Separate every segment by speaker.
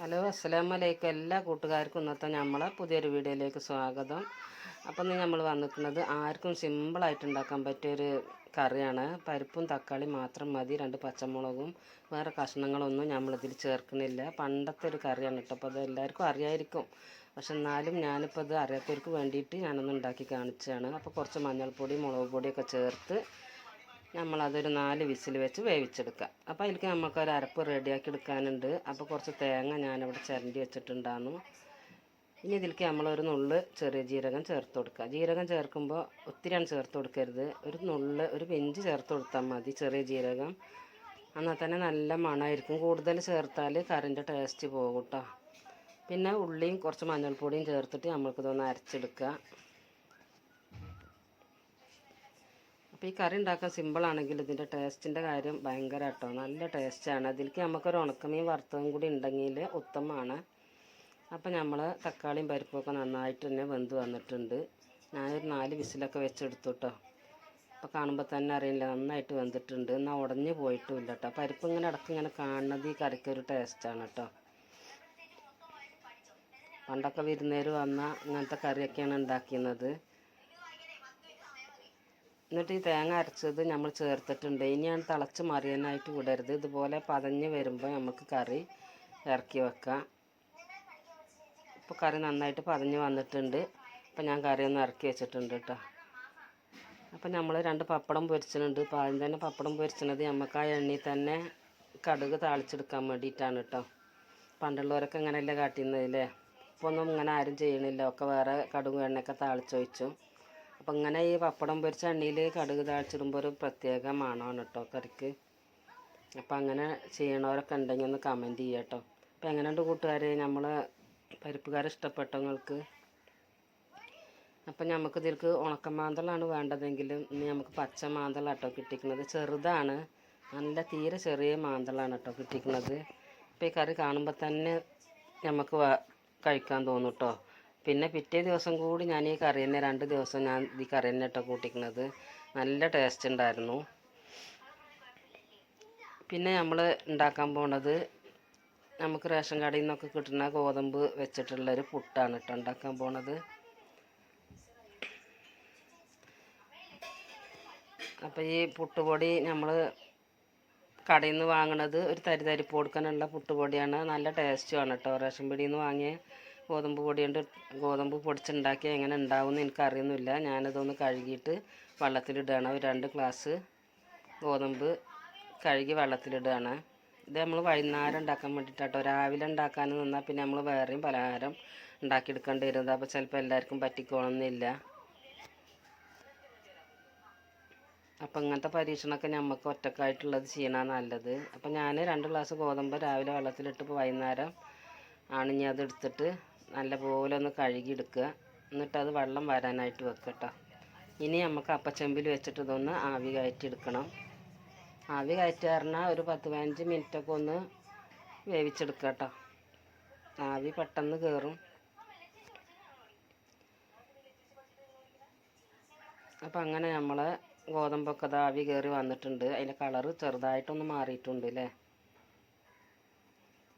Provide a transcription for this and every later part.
Speaker 1: Hello അസ്സലാമു അലൈക്കും എല്ലാ കൂട്ടുകാർക്കും ഇന്നത്തെ നമ്മളെ പുതിയൊരു വീഡിയോയിലേക്ക് സ്വാഗതം. അപ്പം ഇന്ന് നമ്മൾ വന്നിരിക്കുന്നത് ആർക്കും സിമ്പിളായിട്ട് ഉണ്ടാക്കാൻ പറ്റിയൊരു കറിയാണ്. പരിപ്പും തക്കാളി മാത്രം മതി. രണ്ട് പച്ചമുളകും വേറെ കഷ്ണങ്ങളൊന്നും നമ്മളിതിൽ ചേർക്കുന്നില്ല. പണ്ടത്തെ ഒരു കറിയാണ് കേട്ടോ. അപ്പോൾ അത് എല്ലാവർക്കും അറിയായിരിക്കും. പക്ഷെ എന്നാലും ഞാനിപ്പോൾ അത് അറിയാത്തവർക്ക് വേണ്ടിയിട്ട് ഞാനൊന്ന് ഉണ്ടാക്കി കാണിച്ചതാണ്. അപ്പോൾ കുറച്ച് മഞ്ഞൾപ്പൊടി മുളക് പൊടിയൊക്കെ ചേർത്ത് നമ്മളതൊരു നാല് വിസിൽ വെച്ച് വേവിച്ചെടുക്കുക. അപ്പോൾ അതിലേക്ക് നമുക്ക് ഒരു അരപ്പ് റെഡിയാക്കി എടുക്കാനുണ്ട്. അപ്പോൾ കുറച്ച് തേങ്ങ ഞാനിവിടെ ചിരണ്ടി വെച്ചിട്ടുണ്ടായിരുന്നു. ഇനി ഇതിലേക്ക് നമ്മളൊരു നുള്ള് ചെറിയ ജീരകം ചേർത്ത് കൊടുക്കുക. ജീരകം ചേർക്കുമ്പോൾ ഒത്തിരിയാണ് ചേർത്ത് കൊടുക്കരുത്. ഒരു നുള്ള് ഒരു പെഞ്ച് ചേർത്ത് കൊടുത്താൽ മതി ചെറിയ ജീരകം. എന്നാൽ തന്നെ നല്ല മണമായിരിക്കും. കൂടുതൽ ചേർത്താൽ കറിന്റെ ടേസ്റ്റ് പോകും കേട്ടോ. പിന്നെ ഉള്ളിയും കുറച്ച് മഞ്ഞൾപ്പൊടിയും ചേർത്തിട്ട് നമ്മൾക്കിതൊന്ന് അരച്ചെടുക്കുക. അപ്പോൾ ഈ കറി ഉണ്ടാക്കാൻ സിമ്പിളാണെങ്കിൽ ഇതിന്റെ ടേസ്റ്റിന്റെ കാര്യം ഭയങ്കര കേട്ടോ നല്ല ടേസ്റ്റാണ് അതിലേക്ക് നമുക്കൊരു ഉണക്കമീൻ വറുത്തതും കൂടി ഉണ്ടെങ്കിൽ ഉത്തമമാണ്. അപ്പോൾ നമ്മൾ തക്കാളിയും പരിപ്പൊക്കെ നന്നായിട്ട് തന്നെ വെന്ത് വന്നിട്ടുണ്ട്. ഞാനൊരു നാല് വിസിലൊക്കെ വെച്ചെടുത്തു കേട്ടോ അപ്പോൾ കാണുമ്പോൾ തന്നെ അറിയില്ല നന്നായിട്ട് വെന്തിട്ടുണ്ട്. എന്നാൽ ഉടഞ്ഞു പോയിട്ടുമില്ല കേട്ടോ പരിപ്പ് ഇങ്ങനെ ഇടയ്ക്ക് ഇങ്ങനെ കാണുന്നത് ഈ കറിക്കൊരു ടേസ്റ്റാണ് കേട്ടോ പണ്ടൊക്കെ വിരുന്നേര് വന്നാൽ ഇങ്ങനത്തെ കറിയൊക്കെയാണ് ഉണ്ടാക്കിയത് എന്നിട്ട് ഈ തേങ്ങ അരച്ചത് നമ്മൾ ചേർത്തിട്ടുണ്ട്. ഇനിയാണ് തിളച്ച് മറിയാനായിട്ട് വിടരുത്. ഇതുപോലെ പതഞ്ഞ് വരുമ്പോൾ നമുക്ക് കറി ഇറക്കി വെക്കാം. ഇപ്പോൾ കറി നന്നായിട്ട് പതഞ്ഞ് വന്നിട്ടുണ്ട്. അപ്പോൾ ഞാൻ കറി ഒന്ന് ഇറക്കി വെച്ചിട്ടുണ്ട് കേട്ടോ. അപ്പോൾ നമ്മൾ രണ്ട് പപ്പടം പൊരിച്ചിട്ടുണ്ട്. അപ്പോൾ ആദ്യം തന്നെ പപ്പടം പൊരിച്ചത് നമുക്ക് ആ എണ്ണയിൽ തന്നെ കടുക് താളിച്ചെടുക്കാൻ വേണ്ടിയിട്ടാണ് കേട്ടോ. പണ്ടുള്ളവരൊക്കെ ഇങ്ങനെയല്ലേ കാട്ടിയിരുന്നതില്ലേ ഇപ്പോൾ ഒന്നും ഇങ്ങനെ ആരും ചെയ്യണില്ല. ഒക്കെ വേറെ കടുക് എണ്ണയൊക്കെ താളിച്ചൊഴിച്ചു അപ്പം ഇങ്ങനെ ഈ പപ്പടം പൊരിച്ച എണ്ണയിൽ കടുക് താഴ്ച്ചിടുമ്പോൾ ഒരു പ്രത്യേക മണമാണ് കേട്ടോ കറിക്ക്. അപ്പം അങ്ങനെ ചെയ്യണവരൊക്കെ ഉണ്ടെങ്കിൽ ഒന്ന് കമന്റ് ചെയ്യുക കേട്ടോ അപ്പം എങ്ങനെയുണ്ട് കൂട്ടുകാർ നമ്മൾ പരിപ്പുകാരെ ഇഷ്ടപ്പെട്ടവങ്ങൾക്ക്. അപ്പം നമുക്ക് ഇതിൽക്ക് ഉണക്കമാന്തളാണ് വേണ്ടതെങ്കിലും ഇനി നമുക്ക് പച്ച മാന്തള കേട്ടോ കിട്ടിക്കുന്നത്. ചെറുതാണ്. നല്ല തീരെ ചെറിയ മാന്തളാണ് കേട്ടോ കിട്ടിക്കുന്നത്. അപ്പം ഈ കറി കാണുമ്പോൾ തന്നെ നമുക്ക് കഴിക്കാൻ തോന്നും കേട്ടോ പിന്നെ പിറ്റേ ദിവസം കൂടി ഞാൻ ഈ കറി തന്നെ രണ്ട് ദിവസം ഞാൻ ഈ കറി തന്നെ ഇട്ട കൂട്ടിക്കുന്നത് നല്ല ടേസ്റ്റ് ഉണ്ടായിരുന്നു. പിന്നെ നമ്മൾ ഉണ്ടാക്കാൻ പോണത് നമുക്ക് റേഷൻ കടയിൽ നിന്നൊക്കെ കിട്ടുന്ന ഗോതമ്പ് വെച്ചിട്ടുള്ളൊരു പുട്ടാണ് കേട്ടോ ഉണ്ടാക്കാൻ പോണത്. അപ്പോൾ ഈ പുട്ടുപൊടി നമ്മൾ കടയിൽ നിന്ന് വാങ്ങണത് ഒരു തരി തരിപ്പ് കൊടുക്കാനുള്ള പുട്ടുപൊടിയാണ്. നല്ല ടേസ്റ്റുമാണ് കേട്ടോ. റേഷൻ പിടിയിൽ നിന്ന് വാങ്ങിയ ഗോതമ്പ് പൊടി കൊണ്ട് ഗോതമ്പ് പൊടിച്ചുണ്ടാക്കിയാൽ എങ്ങനെ ഉണ്ടാവുമെന്ന് എനിക്കറിയുന്നില്ല. ഞാനതൊന്ന് കഴുകിയിട്ട് വെള്ളത്തിലിടുകയാണ്. രണ്ട് ഗ്ലാസ് ഗോതമ്പ് കഴുകി വെള്ളത്തിലിടുകയാണ്. ഇത് നമ്മൾ വൈകുന്നേരം ഉണ്ടാക്കാൻ വേണ്ടിയിട്ടാട്ടോ. രാവിലെ ഉണ്ടാക്കാൻ നിന്നാൽ പിന്നെ നമ്മൾ വേറെയും പലഹാരം ഉണ്ടാക്കിയെടുക്കേണ്ടി വരുന്നത്. അപ്പോൾ ചിലപ്പോൾ എല്ലാവർക്കും പറ്റിക്കോണമെന്നില്ല അപ്പം ഇങ്ങനത്തെ പരീക്ഷണമൊക്കെ നമുക്ക് ഒറ്റക്കായിട്ടുള്ളത് ചെയ്യണമെന്ന് നല്ലത്. അപ്പം ഞാൻ രണ്ട് ഗ്ലാസ് ഗോതമ്പ് രാവിലെ വെള്ളത്തിലിട്ട് വൈകുന്നേരം ആണ് ഞാൻ അത് എടുത്തിട്ട് നല്ല പോലെ ഒന്ന് കഴുകി എടുക്കുക എന്നിട്ട് അത് വെള്ളം വരാനായിട്ട് വെക്കുക കേട്ടോ ഇനി നമുക്ക് അപ്പച്ചെമ്പിൽ വെച്ചിട്ട് ഇതൊന്ന് ആവി കയറ്റി എടുക്കണം ആവി കയറ്റി പറഞ്ഞാൽ ഒരു പത്ത് പതിനഞ്ച് മിനിറ്റൊക്കെ ഒന്ന് വേവിച്ചെടുക്കുക കേട്ടോ ആവി പെട്ടെന്ന് കയറും അപ്പം അങ്ങനെ നമ്മൾ ഗോതമ്പൊക്കെ അത് ആവി കയറി വന്നിട്ടുണ്ട്. അതിന്റെ കളറ് ചെറുതായിട്ടൊന്ന് മാറിയിട്ടുണ്ട് അല്ലേ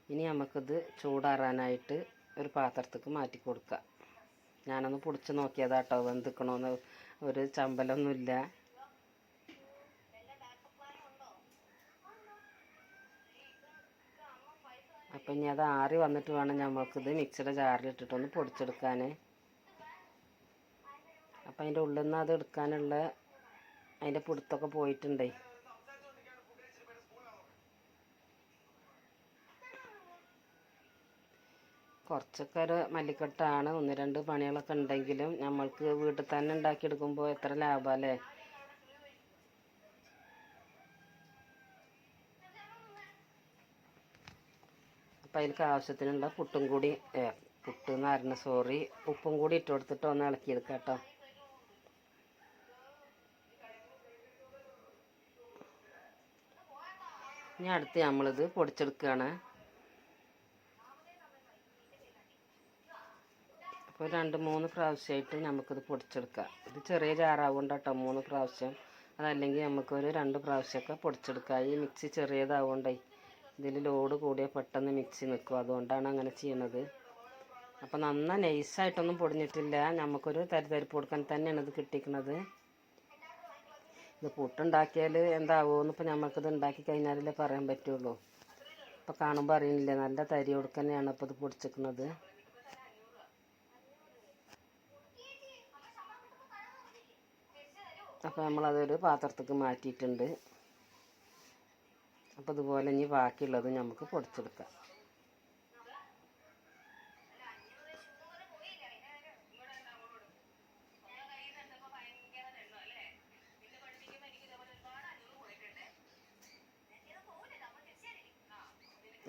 Speaker 1: ഇനി നമുക്കിത് ചൂടാറാനായിട്ട് ഒരു പാത്രത്തേക്ക് മാറ്റി കൊടുക്കുക. ഞാനൊന്ന് പൊടിച്ച് നോക്കിയതാട്ടോ. വെന്തിക്കണമെന്ന് ഒരു ചമ്പലൊന്നുമില്ല. അപ്പം ഇനി അത് ആറി വന്നിട്ട് വേണം നമ്മൾക്കിത് മിക്സിയുടെ ജാറിലിട്ടിട്ടൊന്ന് പൊടിച്ചെടുക്കാൻ അപ്പം അതിന്റെ ഉള്ളിൽ നിന്ന് അത് എടുക്കാനുള്ള അതിന്റെ പിടുത്തൊക്കെ പോയിട്ടുണ്ടേ. കുറച്ചൊക്കെ ഒരു മല്ലിക്കെട്ടാണ്. ഒന്ന് രണ്ട് പണികളൊക്കെ ഉണ്ടെങ്കിലും നമ്മൾക്ക് വീട്ടിൽ തന്നെ ഉണ്ടാക്കിയെടുക്കുമ്പോൾ എത്ര ലാഭമല്ലേ അപ്പം അതിലേക്ക് ആവശ്യത്തിനുള്ള പുട്ടും കൂടി പുട്ട് എന്ന് പറഞ്ഞ സോറി ഉപ്പും കൂടി ഇട്ട് കൊടുത്തിട്ട് ഒന്ന് ഇളക്കിയെടുക്കാം കേട്ടോ. ഇനി അടുത്ത് നമ്മളിത് പൊടിച്ചെടുക്കുകയാണ്. അപ്പോൾ രണ്ട് മൂന്ന് പ്രാവശ്യമായിട്ട് നമുക്കിത് പൊടിച്ചെടുക്കാം. ഇത് ചെറിയ ചാറാവുകൊണ്ട് കേട്ടോ മൂന്ന് പ്രാവശ്യം. അതല്ലെങ്കിൽ നമുക്കൊരു രണ്ട് പ്രാവശ്യമൊക്കെ പൊടിച്ചെടുക്കാം. ഈ മിക്സി ചെറിയതാവുകൊണ്ടേ ഇതിൽ ലോഡ് കൂടിയ പെട്ടെന്ന് മിക്സി നിൽക്കും അതുകൊണ്ടാണ് അങ്ങനെ ചെയ്യണത്. അപ്പോൾ നന്നാ നൈസായിട്ടൊന്നും പൊടിഞ്ഞിട്ടില്ല. നമുക്കൊരു തരിതരിപ്പ് കൊടുക്കാൻ തന്നെയാണ് ഇത് കിട്ടിക്കുന്നത് ഇത് പുട്ടുണ്ടാക്കിയാൽ എന്താവുമെന്ന് ഇപ്പോൾ നമുക്കിത് ഉണ്ടാക്കി കഴിഞ്ഞാലല്ലേ പറയാൻ പറ്റുള്ളൂ. ഇപ്പോൾ കാണുമ്പോൾ അറിയുന്നില്ല നല്ല തരി കൊടുക്കന്നെയാണ് ഇപ്പോൾ ഇത് പൊടിച്ചിരിക്കുന്നത് അപ്പോൾ നമ്മളതൊരു പാത്രത്തേക്ക് മാറ്റിയിട്ടുണ്ട്. അപ്പോൾ ഇതുപോലെ ഇനി ബാക്കിയുള്ളത് നമുക്ക് പൊടിച്ചെടുക്കാം.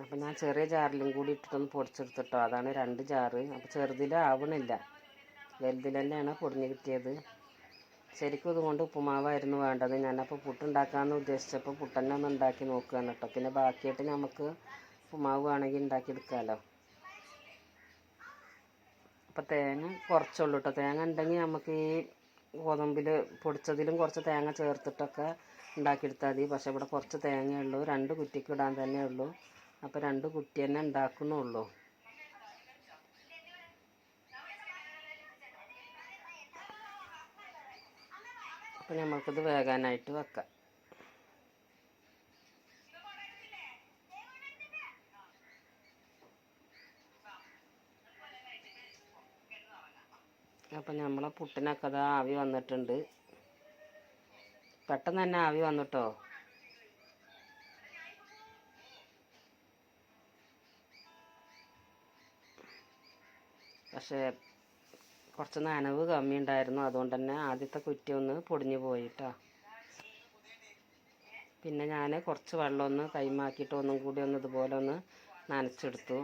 Speaker 1: അപ്പം ഞാൻ ചെറിയ ജാറിലും കൂടി ഇട്ടിട്ടൊന്ന് പൊടിച്ചെടുത്തിട്ടോ. അതാണ് രണ്ട് ജാറ്. അപ്പോൾ ചെറുതിൽ ആവണില്ല വലുതിൽ തന്നെയാണ് പൊടിഞ്ഞ് കിട്ടിയത്. ശരിക്കും ഇതുകൊണ്ട് ഉപ്പുമാവായിരുന്നു വേണ്ടത്. ഞാനപ്പോൾ പുട്ടുണ്ടാക്കാമെന്ന് ഉദ്ദേശിച്ചപ്പോൾ പുട്ടന്നെ ഒന്ന് ഉണ്ടാക്കി നോക്കുകയാണ് കേട്ടോ പിന്നെ ബാക്കിയായിട്ട് നമുക്ക് ഉപ്പുമാവ് വേണമെങ്കിൽ ഉണ്ടാക്കിയെടുക്കാമല്ലോ അപ്പോൾ തേങ്ങ കുറച്ചുള്ളൂ കേട്ടോ തേങ്ങ ഉണ്ടെങ്കിൽ നമുക്ക് ഈ ഗോതമ്പിൽ പൊടിച്ചതിലും കുറച്ച് തേങ്ങ ചേർത്തിട്ടൊക്കെ ഉണ്ടാക്കിയെടുത്താൽ മതി. പക്ഷേ ഇവിടെ കുറച്ച് തേങ്ങയുള്ളൂ രണ്ട് കുറ്റിക്ക് ഇടാൻ തന്നെ ഉള്ളൂ. അപ്പോൾ രണ്ട് കുറ്റി തന്നെ ഉണ്ടാക്കുന്നുള്ളൂ. അപ്പം നമ്മൾക്കിത് വേകാനായിട്ട് വെക്കാം. അപ്പം നമ്മളെ പുട്ടിനൊക്കെ ദാ ആവി വന്നിട്ടുണ്ട്. പെട്ടെന്ന് തന്നെ ആവി വന്നിട്ടോ? പക്ഷേ കുറച്ച് നനവ് കമ്മി ഉണ്ടായിരുന്നു അതുകൊണ്ട് തന്നെ ആദ്യത്തെ കുറ്റി ഒന്ന് പൊടിഞ്ഞു പോയിട്ടോ. പിന്നെ ഞാൻ കുറച്ച് വെള്ളം ഒന്ന് കൈമാക്കിയിട്ട് ഒന്നും കൂടി ഒന്ന് ഇതുപോലെ ഒന്ന് നനച്ചെടുത്തു.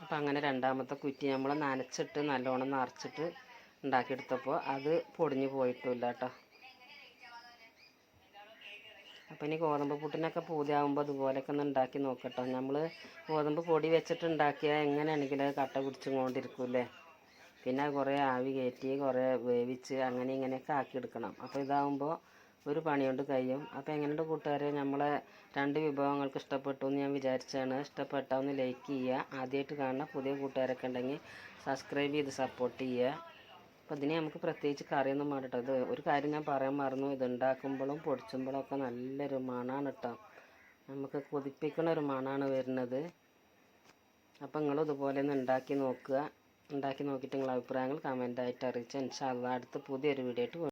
Speaker 1: അപ്പം അങ്ങനെ രണ്ടാമത്തെ കുറ്റി നമ്മൾ നനച്ചിട്ട് നല്ലോണം നിറച്ചിട്ട് ഉണ്ടാക്കിയെടുത്തപ്പോൾ അത് പൊടിഞ്ഞു പോയിട്ടില്ല കേട്ടോ അപ്പം ഇനി ഗോതമ്പ് പുട്ടിനൊക്കെ പൂതിയാകുമ്പോൾ അതുപോലെയൊക്കെ ഒന്ന് ഉണ്ടാക്കി നോക്കട്ടോ. നമ്മൾ ഗോതമ്പ് പൊടി വെച്ചിട്ട് ഉണ്ടാക്കിയാൽ അത് കട്ട പിടിച്ചും ല്ലേ പിന്നെ കുറേ ആവി കയറ്റി കുറേ വേവിച്ച് അങ്ങനെ ഇങ്ങനെയൊക്കെ ആക്കിയെടുക്കണം. അപ്പോൾ ഇതാകുമ്പോൾ ഒരു പണി കൊണ്ട് കഴിയും അപ്പോൾ എങ്ങനെയുണ്ട് കൂട്ടുകാരെ? നമ്മളെ രണ്ട് വിഭവങ്ങൾക്ക് ഇഷ്ടപ്പെട്ടു എന്ന് ഞാൻ വിചാരിച്ചാണ്. ഇഷ്ടപ്പെട്ടാൽ ഒന്ന് ലൈക്ക് ചെയ്യുക. ആദ്യമായിട്ട് കാണുന്ന പുതിയ കൂട്ടുകാരൊക്കെ ഉണ്ടെങ്കിൽ സബ്സ്ക്രൈബ് ചെയ്ത് സപ്പോർട്ട് ചെയ്യുക. അപ്പോൾ ഇതിനെ നമുക്ക് പ്രത്യേകിച്ച് കറിയൊന്നും വേണ്ട ഇത് ഒരു കാര്യം ഞാൻ പറയാൻ മറന്നു. ഇത് ഉണ്ടാക്കുമ്പോഴും പൊടിച്ചുമ്പോഴും ഒക്കെ നല്ലൊരു മണമാണ് കേട്ടോ നമുക്ക് കൊതിപ്പിക്കുന്ന ഒരു മണമാണ് വരുന്നത്. അപ്പോൾ നിങ്ങളും ഇതുപോലെ ഒന്ന് ഉണ്ടാക്കി നോക്കുക. ഉണ്ടാക്കി നോക്കിയിട്ട് നിങ്ങളുടെ അഭിപ്രായങ്ങൾ കമന്റായിട്ട് അറിയിച്ചാൽ ഇൻഷാല്ല അടുത്ത പുതിയൊരു വീഡിയോ ആയിട്ട്